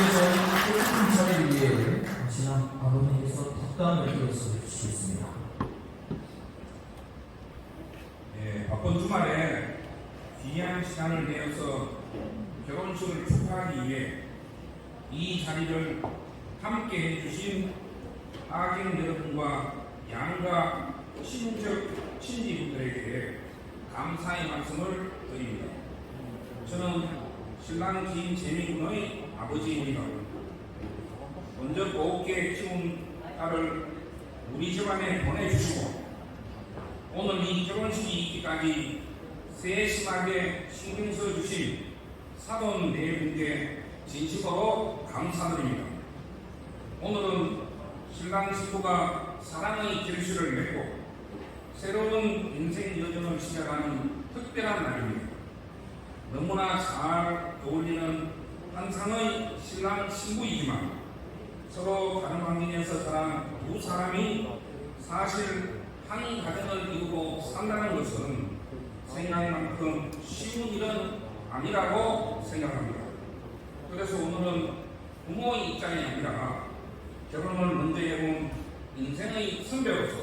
뜻깊은 자리를 위해 지난 아버님께서 덕담을 이어서 주시겠습니다. 예, 바쁜 주말에 귀한 시간을 내어서 결혼식을 축하하기 위해 이 자리를 함께 해주신 하객 여러분과 양가 친척 친지분들에게 감사의 말씀을 드립니다. 저는 신랑 김재민군의 아버지입니다. 먼저 곱게 키운 딸을 우리 집안에 보내주시고 오늘 이 결혼식이 있기까지 세심하게 신경 써주신 사돈 네 분께 진심으로 감사드립니다. 오늘은 신랑 신부가 사랑의 결실을 맺고 새로운 인생 여정을 시작하는 특별한 날입니다. 너무나 잘 어울리는 한상의 신랑 신부이지만 서로 다른 환경에서 자란 두 사람이 사실 한 가정을 이루고 산다는 것은 생각만큼 쉬운 일은 아니라고 생각합니다. 그래서 오늘은 부모의 입장이 아니라 결혼을 먼저 해본 인생의 선배로서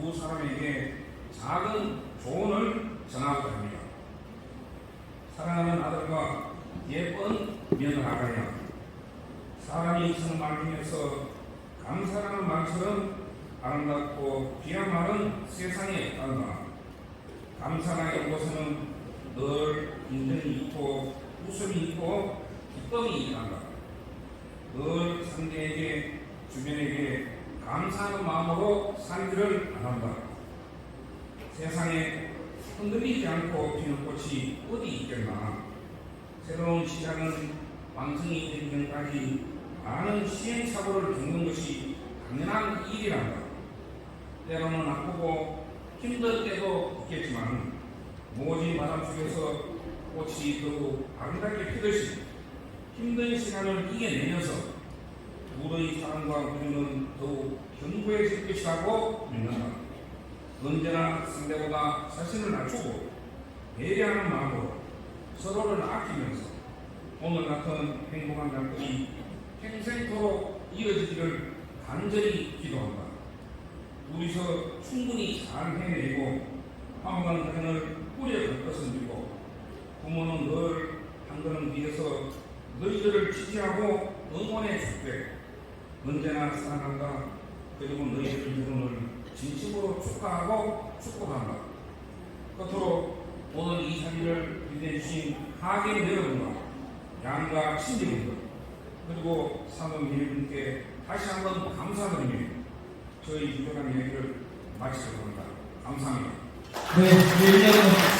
두 사람에게 작은 조언을 전하고자 합니다. 사랑하는 아들과 예쁜 며느라가야 사람이 정말 중에서 감사라는 말처럼 아름답고 귀한 말은 세상에 없다. 감사라는 곳에는 늘 인정이 있고 웃음이 있고 기쁨이 있단다. 늘 상대에게 주변에게 감사하는 마음으로 살기를 바란다. 세상에 흔들리지 않고 피는 꽃이 어디 있겠나. 새로운 시작은 완성이 되기 전까지 많은 시행착오를 겪는 것이 당연한 일이란다. 때로는 아프고 힘들 때도 있겠지만 모진 바람 속에서 꽃이 더욱 아름답게 피듯이 힘든 시간을 이겨내면서 우리의 사랑과 우리는 더욱 견고해질 것이라고 믿는다. 언제나 상대보다 자신을 낮추고 배려하는 마음으로 서로를 아끼면서 오늘 같은 행복한 날들이 평생토록 이어지기를 간절히 기도한다. 우리서 충분히 잘 해내고 한번 가정을 꾸려갈 것을 믿고 부모는 늘 한 걸음 뒤에서 너희들을 지지하고 응원해 줄게 언제나 사랑한다 그리고 너희들 결혼을 진심으로 축하하고 축복한다 끝으로 오늘 이 자리를 빛내주신 하객 여러분과 양가 친지분들 그리고 사모님 여러분께 다시 한번 감사드리며 저희 유교한 이야기를 마치도록 합니다. 감사합니다. 네, 일년